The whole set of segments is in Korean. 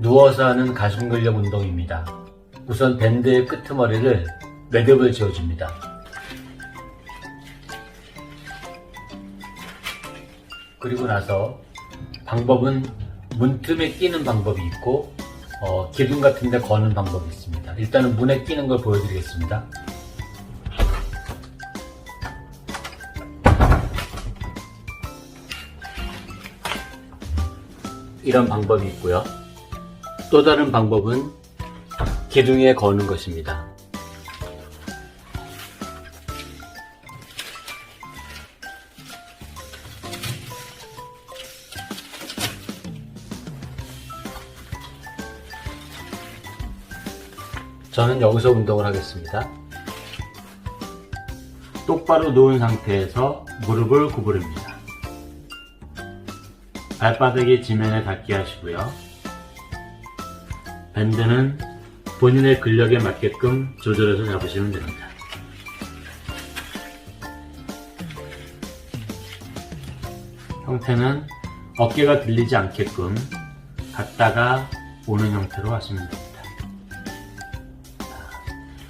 누워서 하는 가슴 근력 운동입니다. 우선 밴드의 끄트머리를 매듭을 지어줍니다. 그리고 나서 방법은 문틈에 끼는 방법이 있고 어, 기둥 같은 데 거는 방법이 있습니다. 일단은 문에 끼는 걸 보여드리겠습니다. 이런 방법이 있고요. 또 다른 방법은 기둥에 거는 것입니다. 저는 여기서 운동을 하겠습니다. 똑바로 누운 상태에서 무릎을 구부립니다. 발바닥이 지면에 닿게 하시고요. 밴드는 본인의 근력에 맞게끔 조절해서 잡으시면 됩니다. 형태는 어깨가 들리지 않게끔 갔다가 오는 형태로 하시면 됩니다.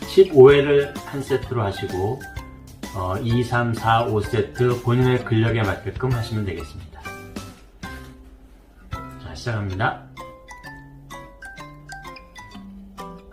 15회를 한 세트로 하시고 어, 2, 3, 4, 5세트 본인의 근력에 맞게끔 하시면 되겠습니다. 자, 시작합니다.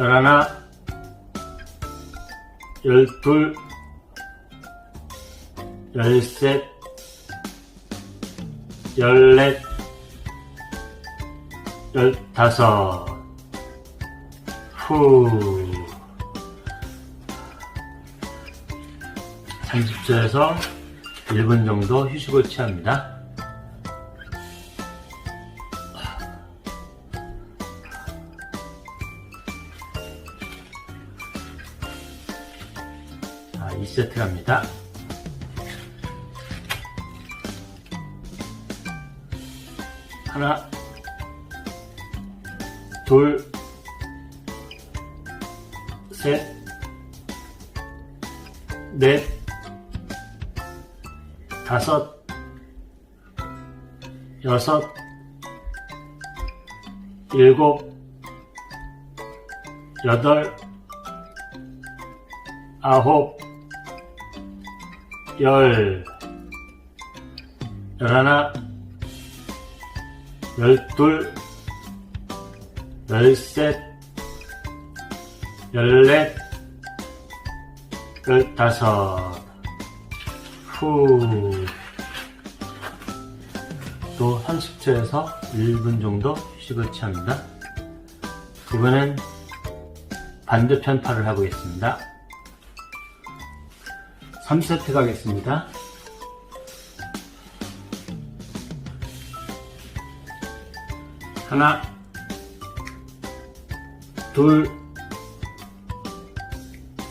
열하나, 열둘, 열셋, 열넷, 열다섯, 후. 30초에서 1분 정도 휴식을 취합니다. 자, 2세트 갑니다. 하나, 둘, 셋, 넷, 다섯, 여섯, 일곱, 여덟, 아홉, 열, 열하나, 열둘, 열셋, 열넷, 열다섯, 후. 또 30초에서 1분 정도 휴식을 취합니다. 이번엔 반대편 팔을 하고 있습니다. 3세트 가겠습니다. 하나, 둘,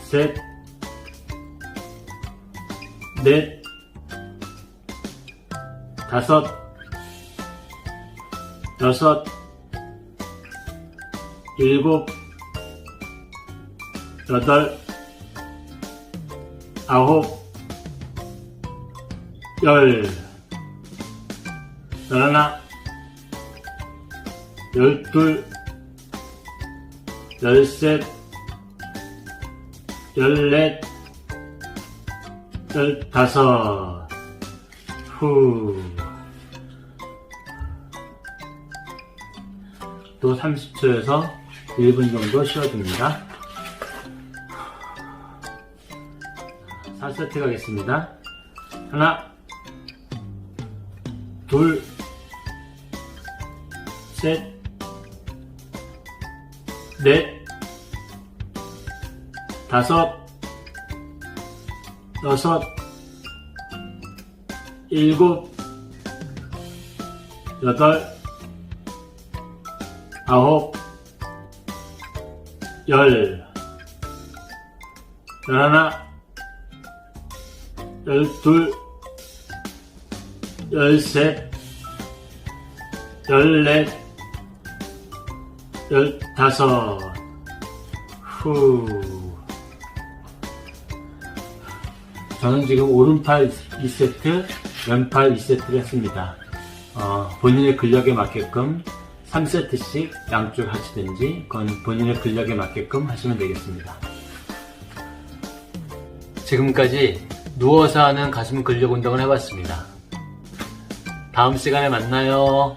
셋, 넷, 다섯, 여섯, 일곱, 여덟, 아홉, 열, 열하나, 열둘, 열셋, 열넷, 열다섯, 후. 또 30초에서 1분 정도 쉬어줍니다. 4세트 가겠습니다. 하나, 둘, 셋, 넷, 다섯, 여섯, 일곱, 여덟, 아홉, 열, 열하나, 열둘, 열셋, 열넷, 열다섯, 후. 저는 지금 오른팔 2세트, 왼팔 2세트를 했습니다. 어, 본인의 근력에 맞게끔 3세트씩 양쪽 하시든지, 그건 본인의 근력에 맞게끔 하시면 되겠습니다. 지금까지 누워서 하는 가슴 근력 운동을 해봤습니다. 다음 시간에 만나요.